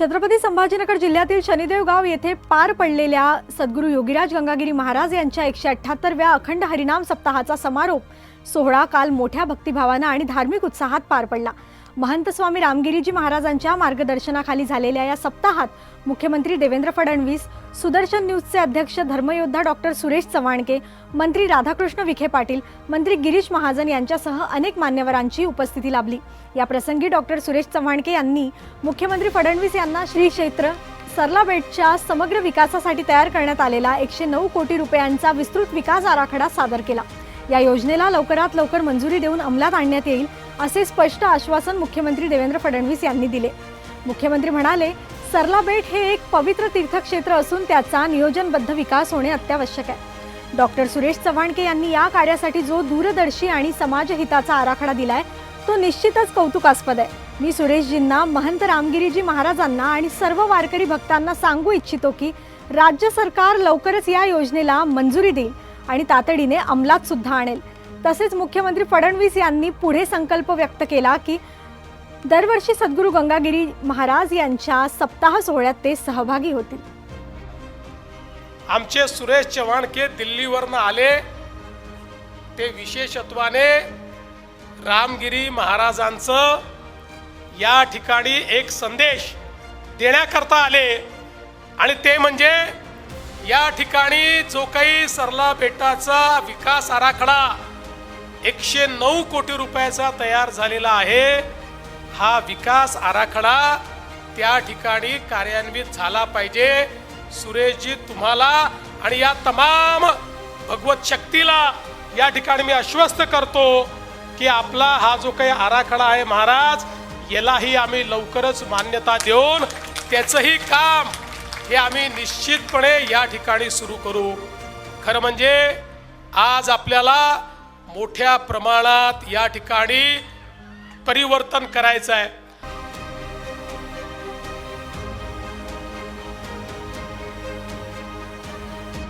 छत्रपती संभाजीनगर जिल्ह्यातील शनिदेव गाव येथे पार पडलेल्या सद्गुरू योगीराज गंगागिरी महाराज यांच्या एकशे अठ्ठ्याहत्तरव्या अखंड हरिनाम सप्ताहाचा समारोप सोहळा काल मोठ्या भक्तिभावानं आणि धार्मिक उत्साहात पार पडला. महंत स्वामी रामगिरीजी महाराजांच्या मार्गदर्शनाखाली झालेल्या या सप्ताहात मुख्यमंत्री देवेंद्र फडणवीस सुदर्शन न्यूजचे अध्यक्ष धर्मयोद्धा डॉक्टर सुरेश चव्हाणके मंत्री राधाकृष्ण विखे पाटील मंत्री गिरीश महाजन यांच्यासह अनेक मान्यवरांची उपस्थिती लाभली. या प्रसंगी डॉक्टर सुरेश चव्हाणके यांनी मुख्यमंत्री फडणवीस यांना श्री क्षेत्र सरला बेटच्या समग्र विकासासाठी तयार करण्यात आलेला एकशे नऊ कोटी रुपयांचा विस्तृत विकास आराखडा सादर केला. या योजनेला लवकरात लवकर मंजुरी देऊन अंमलात आणण्यात येईल असे स्पष्ट आश्वासन मुख्यमंत्री देवेंद्र फडणवीस यांनी दिले. मुख्यमंत्री म्हणाले सरला बेट हे एक पवित्र तीर्थक्षेत्र असून त्याचा नियोजनबद्ध विकास होणे अत्यावश्यक आहे. डॉक्टर सुरेश चव्हाणके यांनी या कार्यासाठी जो दूरदर्शी आणि समाजहिताचा आराखडा दिलाय तो निश्चितच कौतुकास्पद आहे. मी सुरेशजींना महंत रामगिरीजी महाराजांना आणि सर्व वारकरी भक्तांना सांगू इच्छितो की राज्य सरकार लवकरच या योजनेला मंजुरी देईल आणि तातडीने अंमलात सुद्धा आणेल. तसेच मुख्यमंत्री फडणवीस यांनी पुढे संकल्प व्यक्त केला की दरवर्षी सद्गुरू गंगागिरी महाराज यांच्या सप्ताह सोहळ्यात ते सहभागी होतील. आमचे सुरेश चव्हाणके दिल्लीवरनं आले. ते विशेषत्वाने रामगिरी महाराजांचं या ठिकाणी एक संदेश देण्याकरता आले. आणि ते म्हणजे या ठिकाणी जो काही सरला बेटाचा विकास आराखडा एकशे नऊ कोटी रुपयाचा तयार झालेला आहे हा विकास आराखडा त्या ठिकाणी कार्यान्वित झाला पाहिजे. सुरेशजी तुम्हाला आणि या तमाम भगवत शक्तीला या ठिकाणी मी आश्वस्त करतो की आपला हा जो काही आराखडा आहे महाराज यालाही आम्ही लवकरच मान्यता देऊन त्याचंही काम हे आम्ही निश्चितपणे या ठिकाणी सुरू करू. खरं म्हणजे आज आपल्याला मोठ्या प्रमाणात या ठिकाणी परिवर्तन करायचं आहे